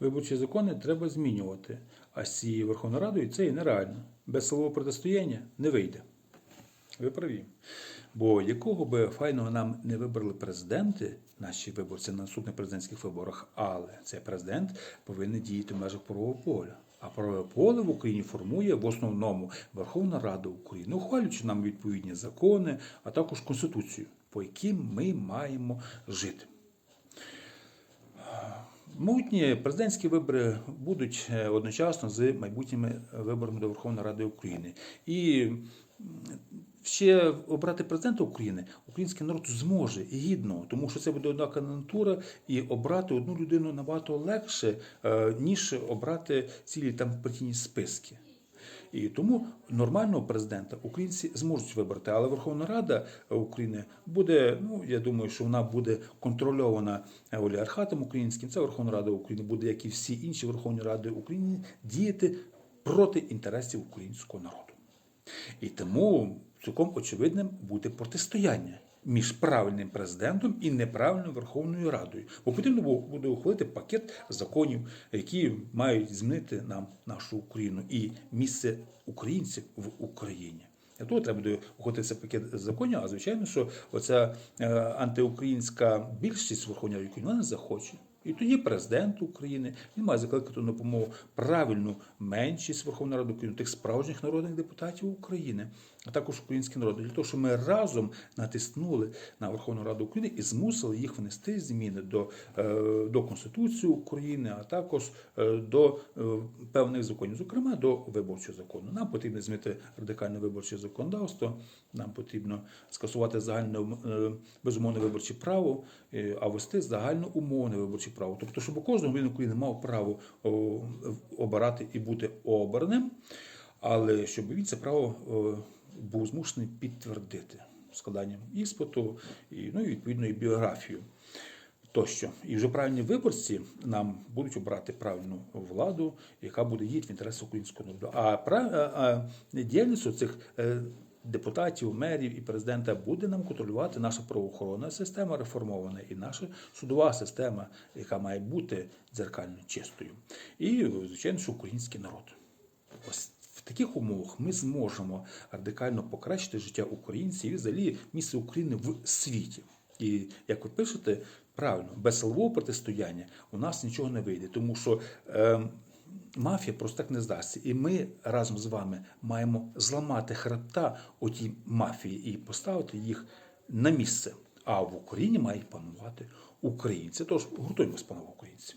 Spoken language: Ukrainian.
Виборчі закони треба змінювати. А з цією Верховною Радою це і нереально. Без силового протистояння не вийде. Ви праві. Бо якого би файного нам не вибрали президенти, наші виборці на наступних президентських виборах, але цей президент повинен діяти в межах правового поля. А правове поле в Україні формує в основному Верховна Рада України, ухвалюючи нам відповідні закони, а також Конституцію, по яким ми маємо жити. Майбутні президентські вибори будуть е, одночасно з майбутніми виборами до Верховної Ради України. І ще обрати президента України український народ зможе і гідно, тому що це буде одна кандидатура, і обрати одну людину набагато легше, е, ніж обрати цілі там партійні списки. І тому нормального президента українці зможуть вибрати, але Верховна Рада України буде. Ну я думаю, що вона буде контрольована олігархатом українським. Це Верховна Рада України буде, як і всі інші Верховні Ради України, діяти проти інтересів українського народу. І тому цілком очевидним буде протистояння між правильним президентом і неправильною Верховною Радою. Бо потрібно бу- буде ухвалити пакет законів, які мають змінити нам нашу Україну і місце українців в Україні. Для того треба буде ухвалити цей пакет законів, а звичайно, що оця е, антиукраїнська більшість Верховної Ради вона не захоче. І тоді президент України він має закликати на допомогу правильну меншість Верховної Ради України, тих справжніх народних депутатів України, а також український народ, для того, щоб ми разом натиснули на Верховну Раду України і змусили їх внести зміни до, е, до Конституції України, а також е, до е, певних законів, зокрема до виборчого закону. Нам потрібно змінити радикальне виборче законодавство, нам потрібно скасувати загальне безумовне виборче право, а ввести загальноумовне виборче право. Тобто, щоб кожен громадянин України мав право обирати і бути обраним, але щоб він це право був змушений підтвердити складанням іспиту і, ну, і відповідно і біографію. Тощо, і вже правильні виборці нам будуть обрати правильну владу, яка буде діяти в інтересах українського народу. А, пра- а, діяльність цих е, депутатів, мерів і президента буде нам контролювати наша правоохоронна система реформована і наша судова система, яка має бути дзеркально чистою. І, звичайно, що український народ. Ось в таких умовах ми зможемо радикально покращити життя українців і взагалі місце України в світі. І як ви пишете, правильно, без силового протистояння у нас нічого не вийде, тому що е, мафія просто так не здасться. І ми разом з вами маємо зламати хребта у тій мафії і поставити їх на місце. А в Україні мають панувати українці. Тож гуртуємось, панове українці.